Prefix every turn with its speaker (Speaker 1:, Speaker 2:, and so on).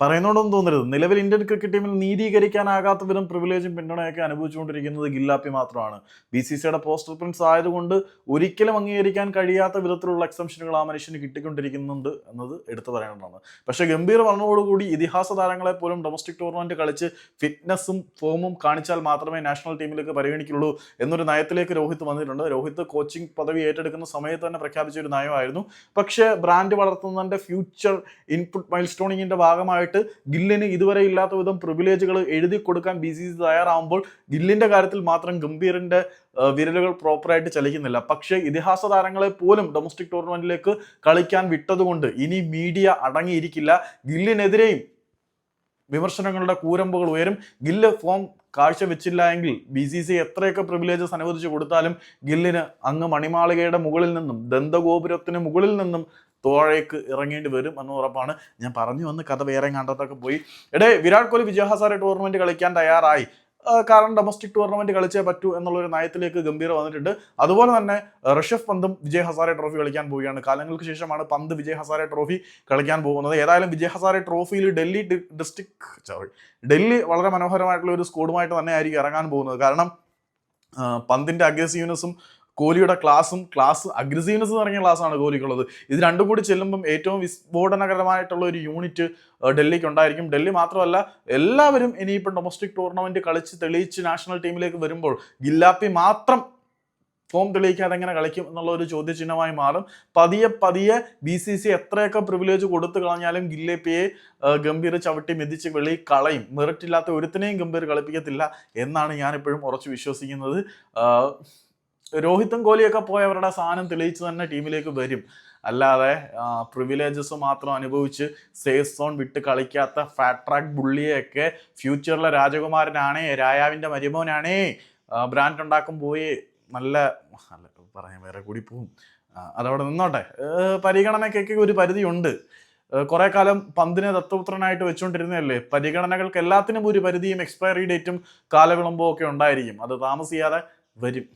Speaker 1: പറയുന്നോടൊന്നും തോന്നരുത്. നിലവിൽ Indian cricket ടീമിൽ നീതീകരിക്കാനാകാത്ത വിധം പ്രിവിലേജും പിന്തുണയൊക്കെ അനുഭവിച്ചുകൊണ്ടിരിക്കുന്നത് ഗില്ലാപ്പി മാത്രമാണ്. ബി സി സിയുടെ പോസ്റ്റർ പ്രിൻസ് ആയതുകൊണ്ട് ഒരിക്കലും അംഗീകരിക്കാൻ കഴിയാത്ത വിധത്തിലുള്ള എക്സംഷനുകൾ ആ മനുഷ്യന് കിട്ടിക്കൊണ്ടിരിക്കുന്നുണ്ട് എന്നത് എടുത്തു പറയേണ്ടതാണ്. പക്ഷെ ഗംഭീർ വന്നതോടുകൂടി ഇതിഹാസ താരങ്ങളെ പോലും ഡൊമസ്റ്റിക് ടൂർണമെന്റ് കളിച്ച് ഫിറ്റ്നസ്സും ഫോമും കാണിച്ചാൽ മാത്രമേ നാഷണൽ ടീമിലേക്ക് പരിഗണിക്കുള്ളൂ എന്നൊരു നയത്തിലേക്ക് രോഹിത് വന്നിട്ടുണ്ട്. രോഹിത് കോച്ചിങ് പദവി ഏറ്റെടുക്കുന്ന സമയത്ത് തന്നെ പ്രഖ്യാപിച്ച ഒരു നയമായിരുന്നു. പക്ഷേ ബ്രാൻഡ് വളർത്തുന്നതിന്റെ ഫ്യൂച്ചർ ഇൻപുട്ട് മൈൽ സ്റ്റോണിങ്ങിന്റെ ഭാഗമായിട്ട് ഗില്ലിന് ഇതുവരെ ഇല്ലാത്ത വിധം പ്രിവിലേജുകൾ എഴുതി കൊടുക്കാൻ ബി സി സി തയ്യാറാവുമ്പോൾ ഗില്ലിന്റെ കാര്യത്തിൽ മാത്രം ഗംഭീറിന്റെ വിരലുകൾ പ്രോപ്പറായിട്ട് ചലിക്കുന്നില്ല. പക്ഷേ ഇതിഹാസ താരങ്ങളെ പോലും ഡൊമസ്റ്റിക് ടൂർണമെന്റിലേക്ക് കളിക്കാൻ വിട്ടതുകൊണ്ട് ഇനി മീഡിയ അടങ്ങിയിരിക്കില്ല. ഗില്ലിനെതിരെയും വിമർശനങ്ങളുടെ കൂരമ്പുകൾ ഉയരും. ഗില്ല് ഫോം കാഴ്ചവെച്ചില്ല എങ്കിൽ ബി സി സി എത്രയൊക്കെ പ്രിവിലേജസ് അനുവദിച്ചു കൊടുത്താലും ഗില്ലിന് അങ്ങ് മണിമാളികയുടെ മുകളിൽ നിന്നും ദന്തഗോപുരത്തിന് മുകളിൽ നിന്നും തോഴേക്ക് ഇറങ്ങേണ്ടി വരും എന്ന് ഉറപ്പാണ്. ഞാൻ പറഞ്ഞു വന്ന് കഥ വേറെ കണ്ടത്തൊക്കെ പോയി. എടേ വിരാട് കോഹ്ലി വിജയഹസാര ടൂർണമെന്റ് കളിക്കാൻ തയ്യാറായി. കാരണം ഡൊമസ്റ്റിക് ടൂർണമെന്റ് കളിച്ചേ പറ്റൂ എന്നുള്ള ഒരു നയത്തിലേക്ക് ഗംഭീർ വന്നിട്ടുണ്ട്. അതുപോലെ തന്നെ ഋഷഭ് പന്തും വിജയ് ഹസാരെ ട്രോഫി കളിക്കാൻ പോവുകയാണ്. കാലങ്ങൾക്ക് ശേഷമാണ് പന്ത് വിജയ് ഹസാരെ ട്രോഫി കളിക്കാൻ പോകുന്നത്. ഏതായാലും വിജയ് ഹസാരെ ട്രോഫിയിൽ ഡൽഹി ഡിസ്ട്രിക്ട് സോറി ഡൽഹി വളരെ മനോഹരമായിട്ടുള്ള ഒരു സ്കോഡുമായിട്ട് തന്നെ ആയിരിക്കും ഇറങ്ങാൻ പോകുന്നത്. കാരണം പന്തിന്റെ അഗ്രസീവ്നെസ്സും കോഹ്ലിയുടെ ക്ലാസും ക്ലാസ് അഗ്രസീവ്നെസ് എന്ന് പറഞ്ഞ ക്ലാസ്സാണ് കോഹ്ലിക്കുള്ളത് ഇത് രണ്ടും കൂടി ചെല്ലുമ്പം ഏറ്റവും വിസ്ഫോടനകരമായിട്ടുള്ള ഒരു യൂണിറ്റ് ഡൽഹിക്ക് ഉണ്ടായിരിക്കും. ഡൽഹി മാത്രമല്ല എല്ലാവരും ഇനിയിപ്പം ഡൊമസ്റ്റിക് ടൂർണമെന്റ് കളിച്ച് തെളിയിച്ച് നാഷണൽ ടീമിലേക്ക് വരുമ്പോൾ ഗില്ലാപ്പി മാത്രം ഫോം തെളിയിക്കാതെ എങ്ങനെ കളിക്കും എന്നുള്ള ഒരു ചോദ്യചിഹ്നമായി മാറും. പതിയെ പതിയെ ബി സി സി എത്രയൊക്കെ പ്രിവിലേജ് കൊടുത്തു കളഞ്ഞാലും ഗില്ലേപ്പിയെ ഗംഭീർ ചവിട്ടി മെതിച്ച് വെളി കളയും. മെറിറ്റില്ലാത്ത ഒരുത്തിനെയും ഗംഭീർ കളിപ്പിക്കത്തില്ല എന്നാണ് ഞാനിപ്പോഴും ഉറച്ചു വിശ്വസിക്കുന്നത്. രോഹിത്തും കോഹ്ലിയൊക്കെ പോയവരുടെ സാധനം തെളിയിച്ച് തന്നെ ടീമിലേക്ക് വരും. അല്ലാതെ പ്രിവിലേജസ് മാത്രം അനുഭവിച്ച് സേഫ് സോൺ വിട്ട് കളിക്കാത്ത ഫാറ്റ് ട്രാക്ക് ബുള്ളിയെയൊക്കെ ഫ്യൂച്ചറിലെ രാജകുമാരനാണേ രായാവിന്റെ മരുമോനാണേ ബ്രാൻഡ് ഉണ്ടാക്കും പോയി. നല്ല അല്ല പറയാൻ വേറെ കൂടി പോവും. അതവിടെ നിന്നോട്ടെ. പരിഗണനയ്ക്കൊക്കെ ഒരു പരിധിയുണ്ട്. കുറെ കാലം പന്തിനെ ദത്തപുത്രനായിട്ട് വെച്ചുകൊണ്ടിരുന്നതല്ലേ പരിഗണനകൾക്ക് എല്ലാത്തിനും ഒരു പരിധിയും എക്സ്പയറി ഡേറ്റും കാലവിളമ്പും ഒക്കെ ഉണ്ടായിരിക്കും. അത് താമസിയാതെ വരും.